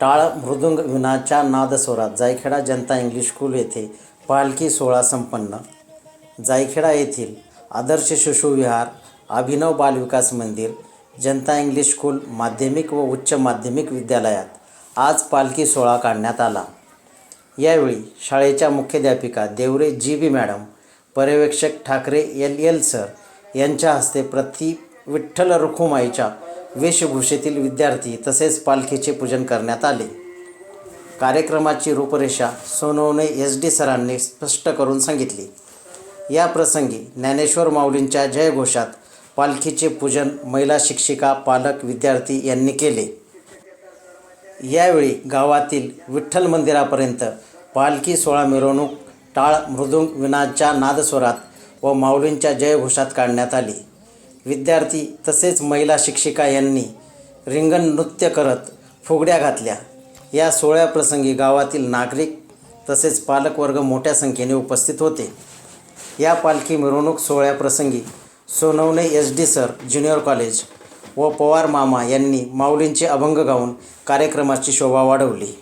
टाळ मृदुंग विनाच्या नादस्वरात जायखेडा जनता English school येथे पालखी सोहळा संपन्न. जायखेडा येथील आदर्श शिशुविहार अभिनव बालविकास मंदिर जनता इंग्लिश स्कूल माध्यमिक व उच्च माध्यमिक विद्यालयात आज पालखी सोहळा काढण्यात आला. यावेळी शाळेच्या मुख्याध्यापिका देवरे जी बी मॅडम पर्यवेक्षक ठाकरे एल एल सर यांच्या हस्ते प्रति विठ्ठल रुखुमाईच्या वेशभूषेतील विद्यार्थी तसेच पालखीचे पूजन करण्यात आले. कार्यक्रमाची रूपरेषा सोनवणे एस डी सरांनी स्पष्ट करून सांगितली. या प्रसंगी ज्ञानेश्वर माऊलींच्या जयघोषात पालखीचे पूजन महिला शिक्षिका पालक विद्यार्थी यांनी केले. यावेळी गावातील विठ्ठल मंदिरापर्यंत पालखी सोहळा मिरवणूक टाळ मृदुंग विनाच्या नादस्वरात व माऊलींच्या जयघोषात काढण्यात आली. विद्यार्थी तसेच महिला शिक्षिका यांनी रिंगण नृत्य करत फुगड्या घातल्या. या सोहळ्याप्रसंगी गावातील नागरिक तसेच पालकवर्ग मोठ्या संख्येने उपस्थित होते. या पालखी मिरवणूक सोहळ्याप्रसंगी Sonawane S D sir junior college व पवार मामा यांनी माऊलींचे अभंग गाऊन कार्यक्रमाची शोभा वाढवली.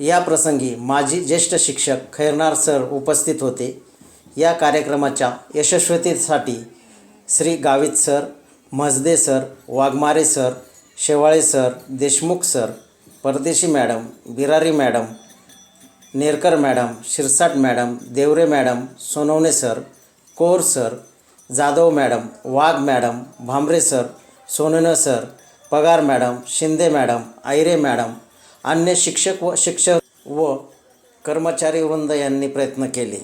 या प्रसंगी माजी ज्येष्ठ शिक्षक खैरनार सर उपस्थित होते. या कार्यक्रमाच्या यशस्वीतेसाठी Shri Gavit sir Majde sir Waghmare sir Shewale sir Deshmukh sir Pardeshi madam Birari madam Nerkar madam Shirsat madam Deore madam Sonawane sir Kor sir Jadhav madam Wagh madam Bhambare sir Sonan sir Pagar madam Shinde madam Ayre madam अन्य शिक्षक व शिक्षक व कर्मचारी वृंद यांनी प्रयत्न केले.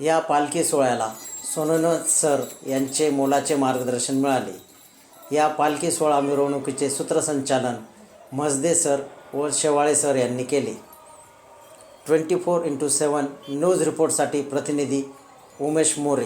या पालखी सोहळ्याला सोनन सर यांचे मोलाचे मार्गदर्शन मिळाले. या पालखी सोहळा मिरवणुकीचे सूत्रसंचालन मजदे सर व शेवाळे सर यांनी केले. Twenty four into seven news रिपोर्टसाठी प्रतिनिधी उमेश मोरे.